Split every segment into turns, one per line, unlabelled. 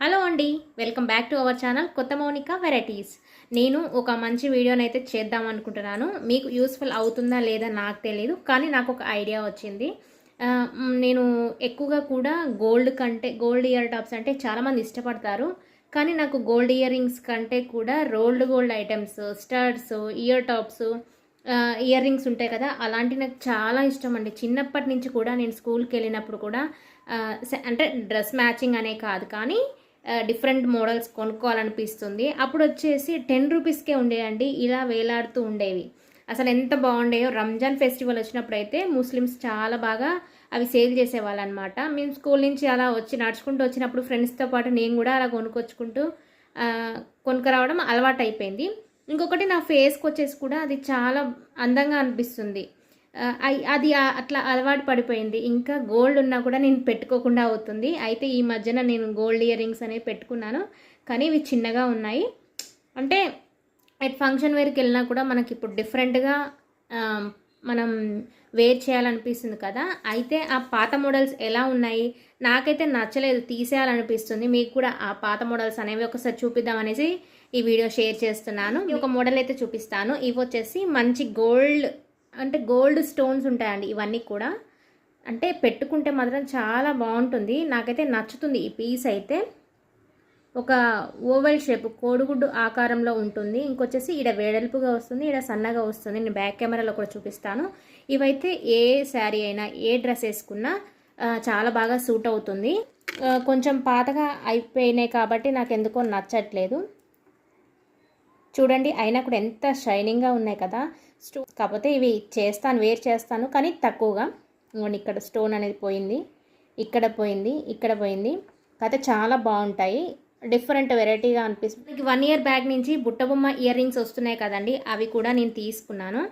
Hello అండి welcome back to our channel కొత్త Mounika varieties. నేను ఒక మంచి వీడియోని అయితే చేద్దాం అనుకుంటున్నాను. మీకు యూస్ఫుల్ అవుతుందా లేదా నాకు తెలియదు కానీ నాకు ఒక ఐడియా వచ్చింది. నేను ఎక్కువగా కూడా గోల్డ్ కంటే గోల్డ్ ఇయర్ టాప్స్ అంటే చాలామంది ఇష్టపడతారు. కానీ నాకు గోల్డ్ ఇయర్ రింగ్స్ కంటే కూడా rolled gold items స్టర్స్ ear tops earrings ఉంటాయి కదా అలాంటి నాకు చాలా ఇష్టం అండి. చిన్నప్పటి నుంచి కూడా నేను స్కూల్కి వెళ్ళినప్పుడు కూడా స- అంటే డ్రెస్ మ్యాచింగ్ అనే కాదు కానీ డిఫరెంట్ మోడల్స్ కొనుక్కోవాలనిపిస్తుంది. అప్పుడు వచ్చేసి టెన్ రూపీస్కే ఉండేయండి. ఇలా వేలాడుతూ ఉండేవి. అసలు ఎంత బాగుండేయో. రంజాన్ ఫెస్టివల్ వచ్చినప్పుడు అయితే ముస్లిమ్స్ చాలా బాగా అవి సేల్ చేసేవాళ్ళు అనమాట మేము స్కూల్ నుంచి అలా వచ్చి నడుచుకుంటూ వచ్చినప్పుడు ఫ్రెండ్స్తో పాటు నేను కూడా అలా కొనుక్కొచ్చుకుంటూ ఆ, కొనుక్కరావడం అలవాటు అయిపోయింది ఇంకొకటి నా ఫేస్కి వచ్చేసి కూడా అది చాలా అందంగా అనిపిస్తుంది. అది అట్లా అలవాటు పడిపోయింది. ఇంకా గోల్డ్ ఉన్నా కూడా నేను పెట్టుకోకుండా అవుతుంది. అయితే ఈ మధ్యన నేను గోల్డ్ ఇయర్ రింగ్స్ అనేవి పెట్టుకున్నాను. కానీ ఇవి చిన్నగా ఉన్నాయి. అంటే ఎట్ ఫంక్షన్ వేర్కి వెళ్ళినా కూడా మనకి ఇప్పుడు డిఫరెంట్గా మనం వేర్ చేయాలనిపిస్తుంది కదా. అయితే ఆ పాత మోడల్స్ ఎలా ఉన్నాయి? నాకైతే నచ్చలేదు. తీసేయాలనిపిస్తుంది. మీకు కూడా ఆ పాత మోడల్స్ అనేవి ఒకసారి చూపిద్దాం అనేసి ఈ వీడియో షేర్ చేస్తున్నాను. ఒక మోడల్ అయితే చూపిస్తాను. ఇవి వచ్చేసి మంచి గోల్డ్ అంటే గోల్డ్ స్టోన్స్ ఉంటాయండి ఇవన్నీ కూడా. అంటే పెట్టుకుంటే మాత్రం చాలా బాగుంటుంది. నాకైతే నచ్చుతుంది ఈ పీస్ అయితే. ఒక ఓవెల్ షేప్ కోడిగుడ్డు ఆకారంలో ఉంటుంది. ఇంకొచ్చేసి ఈడ వేడల్పుగా వస్తుంది ఈడ సన్నగా వస్తుంది. నేను బ్యాక్ కెమెరాలో కూడా చూపిస్తాను. ఇవైతే ఏ శారీ అయినా ఏ డ్రెస్ వేసుకున్నా చాలా బాగా సూట్ అవుతుంది. కొంచెం పాతగా అయిపోయినాయి కాబట్టి నాకు ఎందుకో నచ్చట్లేదు. చూడండి అయినా కూడా ఎంత షైనింగ్గా ఉన్నాయి కదా. స్టో కాకపోతే ఇవి చేస్తాను వేర్ చేస్తాను కానీ తక్కువగా. ఇక్కడ స్టోన్ అనేది పోయింది. ఇక్కడ పోయింది ఇక్కడ పోయింది. కాకపోతే చాలా బాగుంటాయి. డిఫరెంట్ వెరైటీగా అనిపిస్తుంది. వన్ ఇయర్ బ్యాక్ నుంచి బుట్టబొమ్మ ఇయర్ రింగ్స్ వస్తున్నాయి కదండి. అవి కూడా నేను తీసుకున్నాను.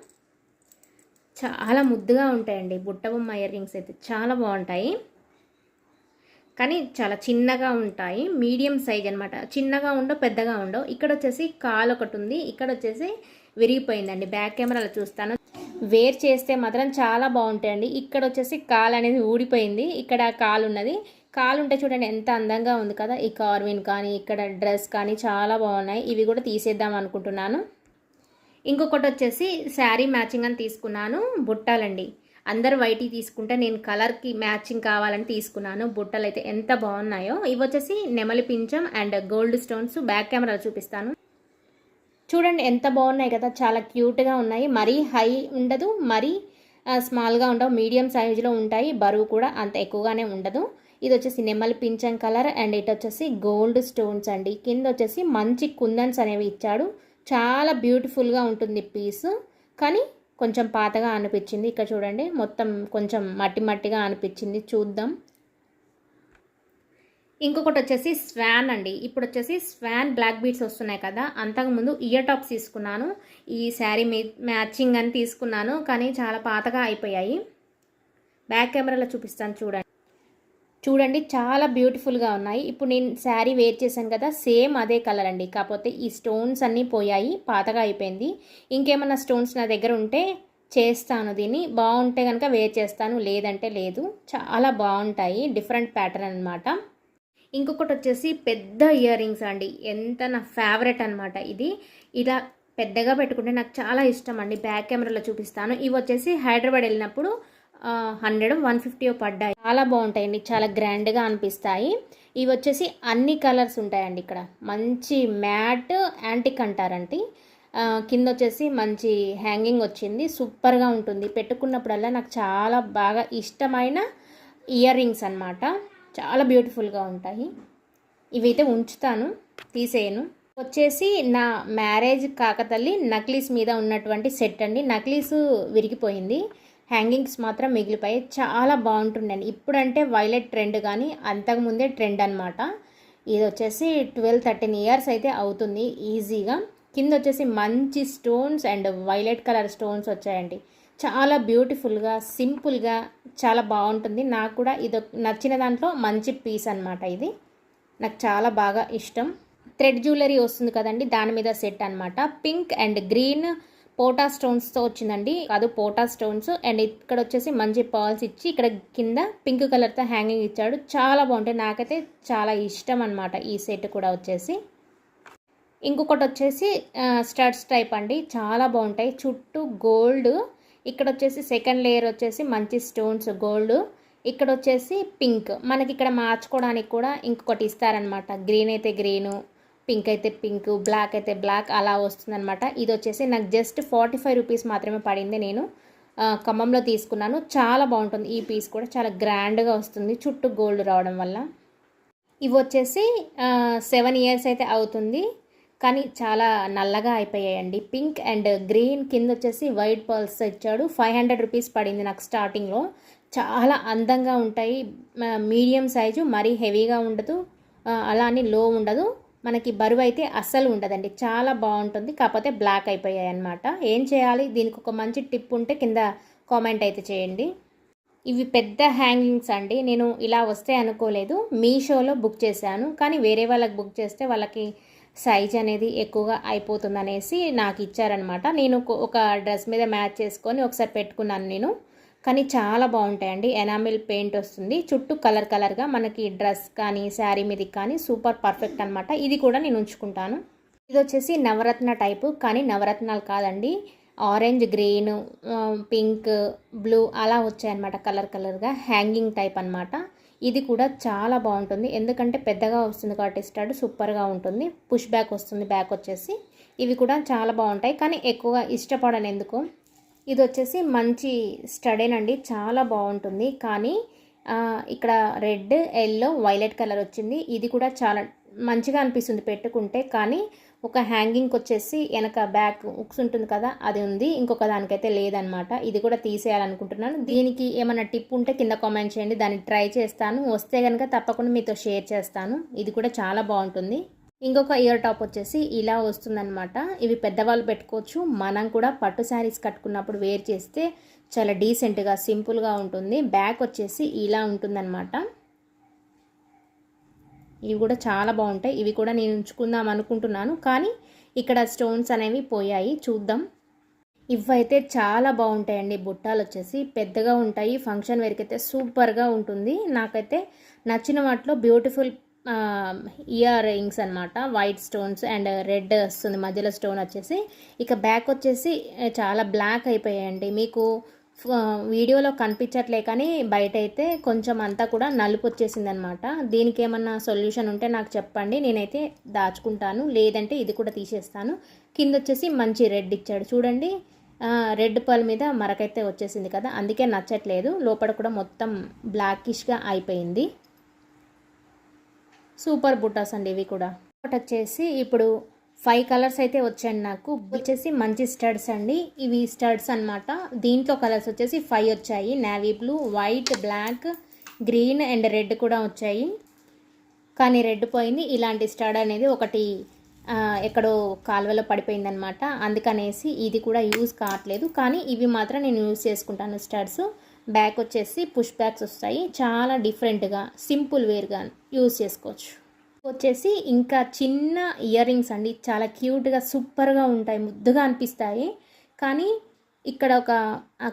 చాలా ముద్దుగా ఉంటాయండి బుట్టబొమ్మ ఇయర్ రింగ్స్ అయితే. చాలా బాగుంటాయి. కానీ చాలా చిన్నగా ఉంటాయి. మీడియం సైజ్ అనమాట చిన్నగా ఉండవు పెద్దగా ఉండవు ఇక్కడ వచ్చేసి కాలు ఒకటి ఉంది. ఇక్కడ వచ్చేసి విరిగిపోయిందండి. బ్యాక్ కెమెరాలో చూస్తాను. వేర్ చేస్తే మాత్రం చాలా బాగుంటాయండి. ఇక్కడ వచ్చేసి కాలు అనేది ఊడిపోయింది. ఇక్కడ కాలు ఉన్నది. కాలు ఉంటే చూడండి ఎంత అందంగా ఉంది కదా. ఈ కార్విన్ కానీ ఇక్కడ డ్రెస్ కానీ చాలా బాగున్నాయి. ఇవి కూడా తీసేద్దాం అనుకుంటున్నాను. ఇంకొకటి వచ్చేసి శారీ మ్యాచింగ్ అని తీసుకున్నాను. బుట్టాలండి. అందరు వైట్ తీసుకుంటే నేను కలర్కి మ్యాచింగ్ కావాలని తీసుకున్నాను. బుట్టలు అయితే ఎంత బాగున్నాయో. ఇవి వచ్చేసి నెమలి పించం అండ్ గోల్డ్ స్టోన్స్. బ్యాక్ కెమెరాలో చూపిస్తాను. చూడండి ఎంత బాగున్నాయి కదా. చాలా క్యూట్గా ఉన్నాయి. మరీ హై ఉండదు మరీ స్మాల్గా ఉండవు. మీడియం సైజులో ఉంటాయి. బరువు కూడా అంత ఎక్కువగానే ఉండదు. ఇది వచ్చేసి నెమలి పింఛం కలర్ అండ్ ఇటు వచ్చేసి గోల్డ్ స్టోన్స్ అండి. కింద వచ్చేసి మంచి కుందన్స్ అనేవి ఇచ్చాడు. చాలా బ్యూటిఫుల్గా ఉంటుంది పీస్. కానీ కొంచెం పాతగా అనిపించింది. ఇక్కడ చూడండి మొత్తం కొంచెం మట్టి మట్టిగా అనిపించింది. చూద్దాం. ఇంకొకటి వచ్చేసి స్వాన్ అండి. ఇప్పుడు వచ్చేసి స్వాన్ బ్లాక్ బీట్స్ వస్తున్నాయి కదా. అంతకుముందు ఇయర్ టాప్స్ తీసుకున్నాను. ఈ శారీ మ్యాచింగ్ అని తీసుకున్నాను. కానీ చాలా పాతగా అయిపోయాయి. బ్యాక్ కెమెరాలో చూపిస్తాను చూడండి. చూడండి చాలా బ్యూటిఫుల్గా ఉన్నాయి. ఇప్పుడు నేను శారీ వేర్ చేశాను కదా సేమ్ అదే కలర్ అండి. కాకపోతే ఈ స్టోన్స్ అన్నీ పోయాయి పాతగా అయిపోయింది. ఇంకేమన్నా స్టోన్స్ నా దగ్గర ఉంటే చేస్తాను దీన్ని. బాగుంటే కనుక వేర్ చేస్తాను లేదంటే లేదు. చాలా బాగుంటాయి డిఫరెంట్ ప్యాటర్న్ అనమాట ఇంకొకటి వచ్చేసి పెద్ద ఇయర్ రింగ్స్ అండి. ఎంత నా ఫేవరెట్ అనమాట ఇది. ఇలా పెద్దగా పెట్టుకుంటే నాకు చాలా ఇష్టం అండి. బ్యాక్ కెమెరాలో చూపిస్తాను. ఇవి వచ్చేసి హైదరాబాద్ వెళ్ళినప్పుడు హండ్రెడ్ వన్ ఫిఫ్టీ పడ్డాయి. చాలా బాగుంటాయండి చాలా గ్రాండ్గా అనిపిస్తాయి. ఇవి వచ్చేసి అన్ని కలర్స్ ఉంటాయండి ఇక్కడ. మంచి మ్యాట్ యాంటిక్ అంటారండి. కింద వచ్చేసి మంచి హ్యాంగింగ్ వచ్చింది. సూపర్గా ఉంటుంది. పెట్టుకున్నప్పుడల్లా నాకు చాలా బాగా ఇష్టమైన ఇయర్ రింగ్స్ అనమాట చాలా బ్యూటిఫుల్గా ఉంటాయి. ఇవైతే ఉంచుతాను తీసేయను. వచ్చేసి నా మ్యారేజ్ కాకతల్లి నక్లీస్ మీద ఉన్నటువంటి సెట్ అండి. నక్లీసు విరిగిపోయింది. హ్యాంగింగ్స్ మాత్రం మిగిలిపోయి చాలా బాగుంటుండండి. ఇప్పుడంటే వైలెట్ ట్రెండ్ కానీ అంతకుముందే ట్రెండ్ అనమాట ఇది వచ్చేసి ట్వెల్వ్ థర్టీన్ ఇయర్స్ అయితే అవుతుంది ఈజీగా. కింద వచ్చేసి మంచి stones and violet colour stones వచ్చాయండి. చాలా బ్యూటిఫుల్గా సింపుల్గా చాలా బాగుంటుంది. నాకు కూడా ఇది నచ్చిన దాంట్లో మంచి పీస్ అనమాట ఇది. నాకు చాలా బాగా ఇష్టం. థ్రెడ్ జ్యువెలరీ వస్తుంది కదండి దాని మీద సెట్ అనమాట పింక్ అండ్ గ్రీన్ పోటా స్టోన్స్తో వచ్చిందండి. కాదు పోటా స్టోన్స్. అండ్ ఇక్కడ వచ్చేసి మంచి పర్ల్స్ ఇచ్చి ఇక్కడ కింద పింక్ కలర్తో హ్యాంగింగ్ ఇచ్చాడు. చాలా బాగుంటాయి. నాకైతే చాలా ఇష్టం అనమాట ఈ సెట్ కూడా వచ్చేసి. ఇంకొకటి వచ్చేసి స్టడ్స్ టైప్ అండి. చాలా బాగుంటాయి. చుట్టూ గోల్డ్. ఇక్కడ వచ్చేసి సెకండ్ లేయర్ వచ్చేసి మంచి స్టోన్స్ గోల్డ్. ఇక్కడ వచ్చేసి పింక్. మనకి ఇక్కడ మార్చుకోవడానికి కూడా ఇంకొకటి ఇస్తారనమాట గ్రీన్ అయితే గ్రీను. పింక్ అయితే పింక్ బ్లాక్ అయితే బ్లాక్ అలా వస్తుందన్నమాట. ఇది వచ్చేసి నాకు జస్ట్ ఫార్టీ ఫైవ్ రూపీస్ మాత్రమే పడింది నేను. ఖమ్మంలో తీసుకున్నాను. చాలా బాగుంటుంది. ఈ పీస్ కూడా చాలా గ్రాండ్గా వస్తుంది. చుట్టూ గోల్డ్ రావడం వల్ల. ఇవి వచ్చేసి సెవెన్ ఇయర్స్ అయితే అవుతుంది. కానీ చాలా నల్లగా అయిపోయాయండి. పింక్ అండ్ గ్రీన్ కింద వచ్చేసి వైట్ పర్ల్స్ ఇచ్చాడు. ఫైవ్ హండ్రెడ్ రూపీస్ పడింది నాకు స్టార్టింగ్లో. చాలా అందంగా ఉంటాయి. మీడియం సైజు మరీ హెవీగా ఉండదు. అలా అని లో ఉండదు. మనకి బరువు అయితే అస్సలు ఉండదండి. చాలా బాగుంటుంది. కాకపోతే బ్లాక్ అయిపోయాయి అనమాట ఏం చేయాలి? దీనికి ఒక మంచి టిప్ ఉంటే కింద కామెంట్ అయితే చేయండి. ఇవి పెద్ద హ్యాంగింగ్స్ అండి. నేను ఇలా వస్తే అనుకోలేదు. మీషోలో బుక్ చేశాను. కానీ వేరే వాళ్ళకి బుక్ చేస్తే వాళ్ళకి సైజ్ అనేది ఎక్కువగా అయిపోతుంది అనేసి నాకు ఇచ్చారనమాట నేను ఒక డ్రెస్ మీద మ్యాచ్ చేసుకొని ఒకసారి పెట్టుకున్నాను నేను. కానీ చాలా బాగుంటాయండి. ఎనామిల్ పెయింట్ వస్తుంది. చుట్టూ కలర్ కలర్గా మనకి డ్రెస్ కానీ శారీ మీదకి కానీ సూపర్ పర్ఫెక్ట్ అనమాట ఇది కూడా నేను ఉంచుకుంటాను. ఇది వచ్చేసి నవరత్న టైపు కానీ నవరత్నాలు కాదండి. ఆరెంజ్ గ్రీన్ పింక్ బ్లూ అలా వచ్చాయన్నమాట కలర్ కలర్గా. హ్యాంగింగ్ టైప్ అనమాట ఇది కూడా చాలా బాగుంటుంది. ఎందుకంటే పెద్దగా వస్తుంది కాబట్టి స్టడ్ సూపర్గా ఉంటుంది. పుష్ బ్యాక్ వస్తుంది బ్యాక్ వచ్చేసి. ఇవి కూడా చాలా బాగుంటాయి. కానీ ఎక్కువగా ఇష్టపడను ఎందుకు? ఇది వచ్చేసి మంచి స్టడేనండి. చాలా బాగుంటుంది. కానీ ఇక్కడ రెడ్ ఎల్లో వైలెట్ కలర్ వచ్చింది. ఇది కూడా చాలా మంచిగా అనిపిస్తుంది పెట్టుకుంటే. కానీ ఒక హ్యాంగింగ్కి వచ్చేసి వెనక బ్యాక్ ఉక్స్ ఉంటుంది కదా అది ఉంది. ఇంకొక దానికైతే లేదనమాట. ఇది కూడా తీసేయాలనుకుంటున్నాను. దీనికి ఏమైనా టిప్ ఉంటే కింద కామెంట్ చేయండి. దాన్ని ట్రై చేస్తాను. వస్తే కనుక తప్పకుండా మీతో షేర్ చేస్తాను. ఇది కూడా చాలా బాగుంటుంది. ఇంకొక ఇయర్ టాప్ వచ్చేసి ఇలా వస్తుందన్నమాట. ఇవి పెద్దవాళ్ళు పెట్టుకోవచ్చు. మనం కూడా పట్టు శారీస్ కట్టుకున్నప్పుడు వేర్ చేస్తే చాలా డీసెంట్గా సింపుల్గా ఉంటుంది. బ్యాక్ వచ్చేసి ఇలా ఉంటుందన్నమాట. ఇవి కూడా చాలా బాగుంటాయి. ఇవి కూడా నేను ఉంచుకుందాం అనుకుంటున్నాను. కానీ ఇక్కడ స్టోన్స్ అనేవి పోయాయి. చూద్దాం. ఇవైతే చాలా బాగుంటాయండి. బుట్టాలు వచ్చేసి పెద్దగా ఉంటాయి. ఫంక్షన్ వేరికైతే సూపర్గా ఉంటుంది. నాకైతే నచ్చిన వాటిలో బ్యూటిఫుల్ ఇయర్ రింగ్స్ అనమాట వైట్ స్టోన్స్ అండ్ రెడ్ వస్తుంది మధ్యలో స్టోన్ వచ్చేసి. ఇక బ్యాక్ వచ్చేసి చాలా బ్లాక్ అయిపోయాయండి. మీకు వీడియోలో కనిపించట్లే కానీ బయట అయితే కొంచెం అంతా కూడా నలుపు వచ్చేసింది అనమాట దీనికి ఏమన్నా సొల్యూషన్ ఉంటే నాకు చెప్పండి నేనైతే దాచుకుంటాను. లేదంటే ఇది కూడా తీసేస్తాను. కింద వచ్చేసి మంచి రెడ్ ఇచ్చాడు. చూడండి రెడ్ పల్ మీద మరకైతే వచ్చేసింది కదా అందుకే నచ్చట్లేదు. లోపల కూడా మొత్తం బ్లాకిష్గా అయిపోయింది. సూపర్ బుటాస్ అండి ఇవి కూడా. ఒకటి వచ్చేసి ఇప్పుడు ఫైవ్ కలర్స్ అయితే వచ్చాయండి నాకు. వచ్చేసి మంచి స్టడ్స్ అండి. ఇవి స్టడ్స్ అనమాట దీంట్లో కలర్స్ వచ్చేసి ఫైవ్ వచ్చాయి. Navy blue white black green and red కూడా వచ్చాయి. కానీ రెడ్ పోయింది. ఇలాంటి స్టడ్ అనేది ఒకటి ఎక్కడో కాలువలో పడిపోయిందనమాట అందుకనేసి ఇది కూడా యూజ్ కావట్లేదు. కానీ ఇవి మాత్రం నేను యూజ్ చేసుకుంటాను స్టడ్స్. బ్యాక్ వచ్చేసి పుష్ బ్యాక్స్ వస్తాయి. చాలా డిఫరెంట్గా సింపుల్ వేర్గా యూజ్ చేసుకోవచ్చు. వచ్చేసి ఇంకా చిన్న ఇయర్ రింగ్స్ అండి. చాలా క్యూట్గా సూపర్గా ఉంటాయి. ముద్దుగా అనిపిస్తాయి. కానీ ఇక్కడ ఒక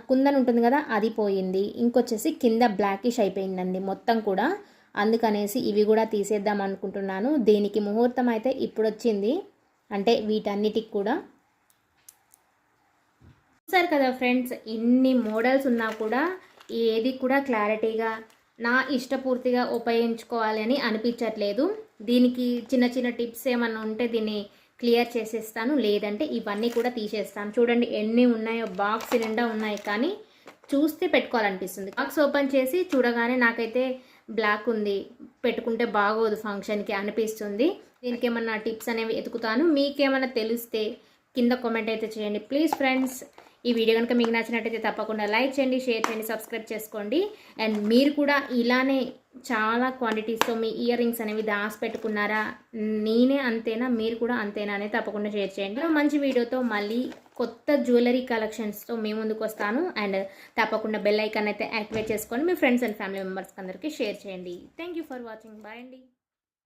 కుందన్ ఉంటుంది కదా అది పోయింది. ఇంకొచ్చేసి కింద బ్లాకిష్ అయిపోయిందండి మొత్తం కూడా. అందుకనేసి ఇవి కూడా తీసేద్దాం అనుకుంటున్నాను. దీనికి ముహూర్తం అయితే ఇప్పుడు వచ్చింది. అంటే వీటన్నిటికి కూడా. చూస్తారు కదా ఫ్రెండ్స్ ఇన్ని మోడల్స్ ఉన్నా కూడా ఏది కూడా క్లారిటీగా నా ఇష్టపూర్తిగా ఉపయోగించుకోవాలి అని అనిపించట్లేదు. దీనికి చిన్న చిన్న టిప్స్ ఏమన్నా ఉంటే దీన్ని క్లియర్ చేసేస్తాను. లేదంటే ఇవన్నీ కూడా తీసేస్తాను. చూడండి ఎన్ని ఉన్నాయో బాక్స్ నిండా ఉన్నాయి కానీ చూస్తే పెట్టుకోవాలనిపిస్తుంది. బాక్స్ ఓపెన్ చేసి చూడగానే నాకైతే బ్లాక్ ఉంది. పెట్టుకుంటే బాగోదు ఫంక్షన్కి అనిపిస్తుంది. దీనికి ఏమన్నా టిప్స్ అనేవి ఎతుకుతాను మీకేమైనా తెలిస్తే కింద కామెంట్ అయితే చేయండి. ప్లీజ్ ఫ్రెండ్స్ ఈ వీడియో కనుక మీకు నచ్చినట్టయితే తప్పకుండా లైక్ చేయండి షేర్ చేయండి సబ్స్క్రైబ్ చేసుకోండి. అండ్ మీరు కూడా ఇలానే చాలా క్వాంటిటీస్తో మీ ఇయర్ రింగ్స్ అనేవి దాసి పెట్టుకున్నారా నేనే అంతేనా? మీరు కూడా అంతేనా అనేది తప్పకుండా షేర్ చేయండి. మంచి వీడియోతో మళ్ళీ కొత్త జ్యువెలరీ కలెక్షన్స్తో మీ ముందుకు వస్తాను. అండ్ తప్పకుండా బెల్ ఐకాన్ అయితే యాక్టివేట్ చేసుకొని మీ ఫ్రెండ్స్ అండ్ ఫ్యామిలీ మెంబర్స్కి అందరికీ షేర్ చేయండి. థ్యాంక్ ఫర్ వాచింగ్ బాయ్ అండి.